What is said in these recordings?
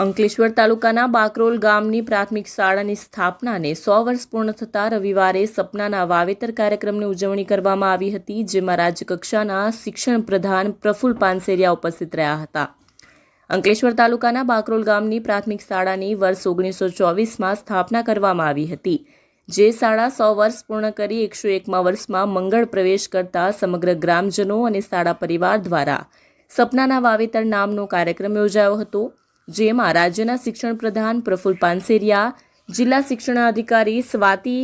અંકલેશ્વર તાલુકાના બાકરોલ ગામની પ્રાથમિક શાળાની સ્થાપનાને સો વર્ષ પૂર્ણ થતા રવિવારે સપનાના વાવેતર કાર્યક્રમની ઉજવણી કરવામાં આવી હતી, જેમાં રાજ્યકક્ષાના શિક્ષણ પ્રધાન પ્રફુલ પાનસેરિયા ઉપસ્થિત રહ્યા હતા. અંકલેશ્વર તાલુકાના બાકરોલ ગામની પ્રાથમિક શાળાની વર્ષ ઓગણીસો ચોવીસમાં સ્થાપના કરવામાં આવી હતી, જે શાળા સો વર્ષ પૂર્ણ કરી એકસો એકમાં વર્ષમાં મંગળ પ્રવેશ કરતા સમગ્ર ગ્રામજનો અને શાળા પરિવાર દ્વારા સપનાના વાવેતર નામનો કાર્યક્રમ યોજાયો હતો. જેમાં રાજ્યના શિક્ષણ પ્રધાન પ્રફુલ પાનસેરિયા, જિલ્લા શિક્ષણાધિકારી સ્વાતિ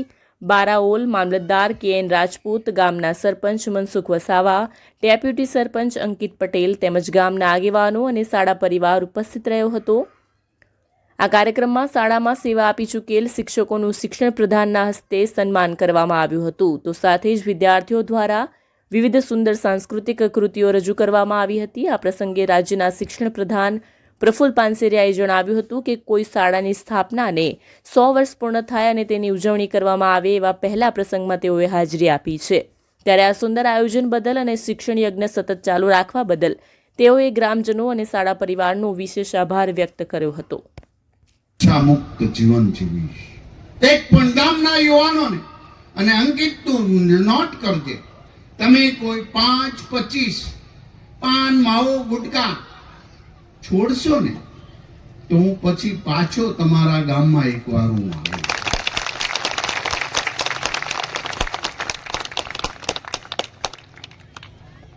બારાઓલ, મામલતદાર કે એન રાજપૂત, ગામના સરપંચ મનસુખ વસાવા, ડેપ્યુટી સરપંચ અંકિત પટેલ તેમજ ગામના આગેવાનો અને શાળા પરિવાર ઉપસ્થિત રહ્યો હતો. આ કાર્યક્રમમાં શાળામાં સેવા આપી ચૂકેલ શિક્ષકોનું શિક્ષણ પ્રધાનના હસ્તે સન્માન કરવામાં આવ્યું હતું. તો સાથે જ વિદ્યાર્થીઓ દ્વારા વિવિધ સુંદર સાંસ્કૃતિક કૃતિઓ રજૂ કરવામાં આવી હતી. આ પ્રસંગે રાજ્યના શિક્ષણ પ્રધાન પ્રફુલ પાનસેરિયાએ જણાવ્યું હતું કે કોઈ શાળાની સ્થાપનાને સો વર્ષ પૂર્ણ થાય અને તેની ઉજવણી કરવામાં આવે એવા પહેલા પ્રસંગમાં તેઓએ હાજરી આપી છે. ત્યારે આ સુંદર આયોજન બદલ અને શિક્ષણ યજ્ઞ સતત ચાલુ રાખવા બદલ તેઓએ ગ્રામજનો અને શાળા પરિવારનો વિશેષ આભાર વ્યક્ત કર્યો હતો. મુક્ત જીવન જીવીશ. એક પણ ગામના યુવાનોને અને અંકિત તું નોટ કરજે. તમે કોઈ પાંચ પચીસ પાન માવો ગુટકા છોડશો ને, તો હું પછી પાછો તમારા ગામમાં એકવાર હું આવું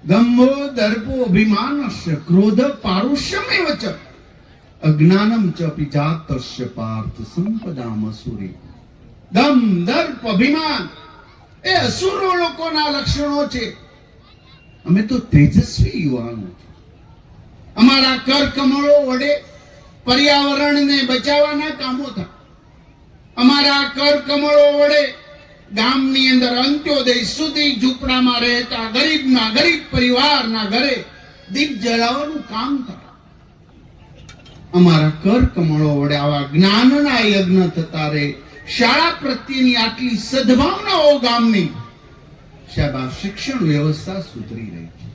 ગમો દર્પો અભિમાનસ્ય ક્રોધ પારુષ્યમેવ ચ, અજ્ઞાનમ ચ પિજાતસ્ય પાર્થ સંપદામ અસુરી. દમ દર્પ અભિમાન, એ અસુરો લોકોના લક્ષણો છે. અમે તો તેજસ્વી યુવાનો છીએ. અમારા કર કમળો વડે પર્યાવરણને બચાવવાના કામો થાય. અમારા કર કમળો વડે ગામની અંદર અંત્યોદય સુધી ઝૂંપડામાં રહેતા ગરીબના ગરીબ પરિવારના ઘરે દીપ જલાવવાનું કામ થાય. અમારા કર કમળો વડે આવા જ્ઞાનના યજ્ઞ થતા રહે. શાળા પ્રત્યેની આટલી સદભાવનાઓ ગામની. સાહેબ શિક્ષણ વ્યવસ્થા સુધરી રહી છે.